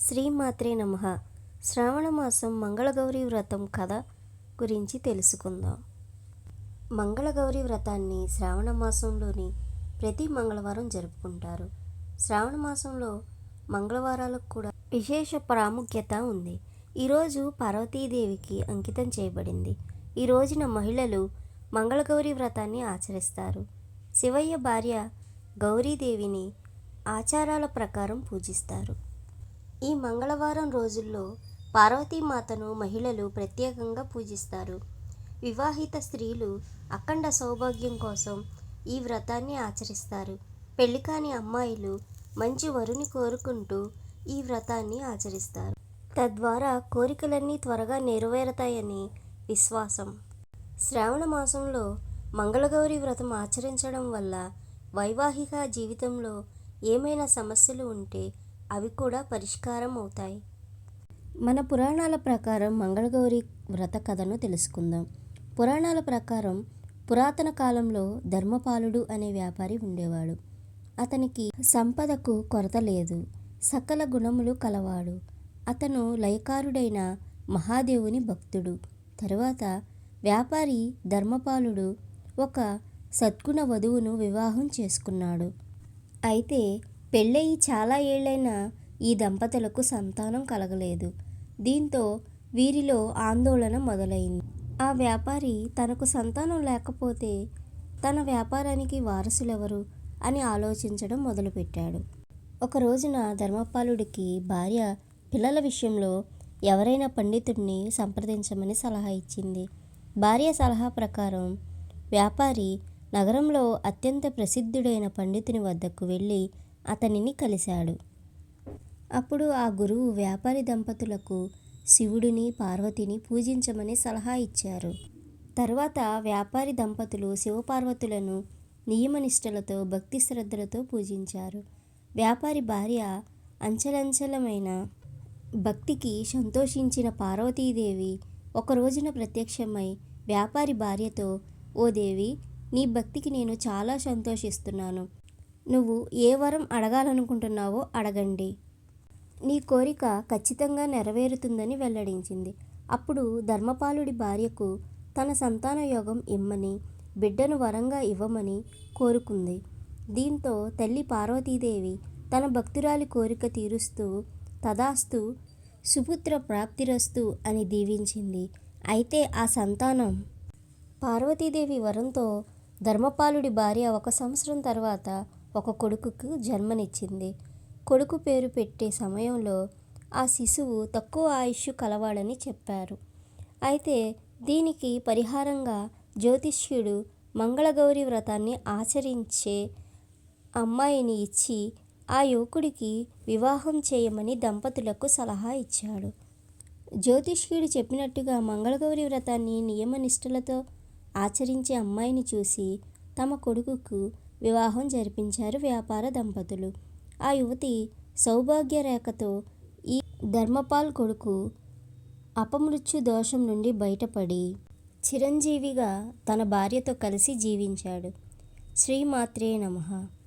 శ్రీమాత్రే నమ. శ్రావణ మాసం మంగళగౌరి వ్రతం కథ గురించి తెలుసుకుందాం. మంగళగౌరి వ్రతాన్ని శ్రావణ మాసంలోని ప్రతి మంగళవారం జరుపుకుంటారు. శ్రావణ మాసంలో మంగళవారాలకు కూడా విశేష ప్రాముఖ్యత ఉంది. ఈరోజు పార్వతీదేవికి అంకితం చేయబడింది. ఈ రోజున మహిళలు మంగళగౌరి వ్రతాన్ని ఆచరిస్తారు. శివయ్య భార్య గౌరీదేవిని ఆచారాల ప్రకారం పూజిస్తారు. ఈ మంగళవారం రోజుల్లో పార్వతీమాతను మహిళలు ప్రత్యేకంగా పూజిస్తారు. వివాహిత స్త్రీలు అఖండ సౌభాగ్యం కోసం ఈ వ్రతాన్ని ఆచరిస్తారు. పెళ్ళి కాని అమ్మాయిలు మంచి వరుని కోరుకుంటూ ఈ వ్రతాన్ని ఆచరిస్తారు. తద్వారా కోరికలన్నీ త్వరగా నెరవేరుతాయని విశ్వాసం. శ్రావణ మాసంలో మంగళగౌరి వ్రతం ఆచరించడం వల్ల వైవాహిక జీవితంలో ఏమైనా సమస్యలు ఉంటే అవి కూడా పరిష్కారం అవుతాయి. మన పురాణాల ప్రకారం మంగళగౌరి వ్రత కథను తెలుసుకుందాం. పురాణాల ప్రకారం పురాతన కాలంలో ధర్మపాలుడు అనే వ్యాపారి ఉండేవాడు. అతనికి సంపదకు కొరత లేదు. సకల గుణములు కలవాడు. అతను లయకారుడైన మహాదేవుని భక్తుడు. తరువాత వ్యాపారి ధర్మపాలుడు ఒక సద్గుణ వధువును వివాహం చేసుకున్నాడు. అయితే పెళ్ళయి చాలా ఏళ్ళైనా ఈ దంపతులకు సంతానం కలగలేదు. దీంతో వీరిలో ఆందోళన మొదలైంది. ఆ వ్యాపారి తనకు సంతానం లేకపోతే తన వ్యాపారానికి వారసులెవరు అని ఆలోచించడం మొదలుపెట్టాడు. ఒక రోజున ధర్మపాలుడికి భార్య పిల్లల విషయంలో ఎవరైనా పండితుడిని సంప్రదించమని సలహా ఇచ్చింది. భార్య సలహా ప్రకారం వ్యాపారి నగరంలో అత్యంత ప్రసిద్ధుడైన పండితుని వద్దకు వెళ్ళి అతనిని కలిశాడు. అప్పుడు ఆ గురువు వ్యాపారి దంపతులకు శివుడిని పార్వతిని పూజించమని సలహా ఇచ్చారు. తర్వాత వ్యాపారి దంపతులు శివపార్వతులను నియమనిష్టలతో భక్తి శ్రద్ధలతో పూజించారు. వ్యాపారి భార్య అంచలంచలమైన భక్తికి సంతోషించిన పార్వతీదేవి ఒక రోజున ప్రత్యక్షమై వ్యాపారి భార్యతో ఓ దేవి నీ భక్తికి నేను చాలా సంతోషిస్తున్నాను. నువ్వు ఏ వరం అడగాలనుకుంటున్నావో అడగండి. నీ కోరిక ఖచ్చితంగా నెరవేరుతుందని వెల్లడించింది. అప్పుడు ధర్మపాలుడి భార్యకు తన సంతాన యోగం ఇమ్మని బిడ్డను వరంగా ఇవ్వమని కోరుకుంది. దీంతో తల్లి పార్వతీదేవి తన భక్తురాలి కోరిక తీరుస్తూ తదాస్తు సుపుత్ర ప్రాప్తిరస్తు అని దీవించింది. అయితే ఆ సంతానం పార్వతీదేవి వరంతో ధర్మపాలుడి భార్య ఒక సంవత్సరం తర్వాత ఒక కొడుకుకు జన్మనిచ్చింది. కొడుకు పేరు పెట్టే సమయంలో ఆ శిశువు తక్కువ ఆయుష్ కలవాడని చెప్పారు. అయితే దీనికి పరిహారంగా జ్యోతిష్యుడు మంగళగౌరి వ్రతాన్ని ఆచరించే అమ్మాయిని ఇచ్చి ఆ యువకుడికి వివాహం చేయమని దంపతులకు సలహా ఇచ్చాడు. జ్యోతిష్యుడు చెప్పినట్టుగా మంగళగౌరి వ్రతాన్ని నియమనిష్టలతో ఆచరించే అమ్మాయిని చూసి తమ కొడుకుకు వివాహం జరిపించారు వ్యాపార దంపతులు. ఆ యువతి సౌభాగ్య రేఖతో ఈ ధర్మపాల్ కొడుకు అపమృత్యు దోషం నుండి బయటపడి చిరంజీవిగా తన భార్యతో కలిసి జీవించాడు. శ్రీమాత్రే నమః.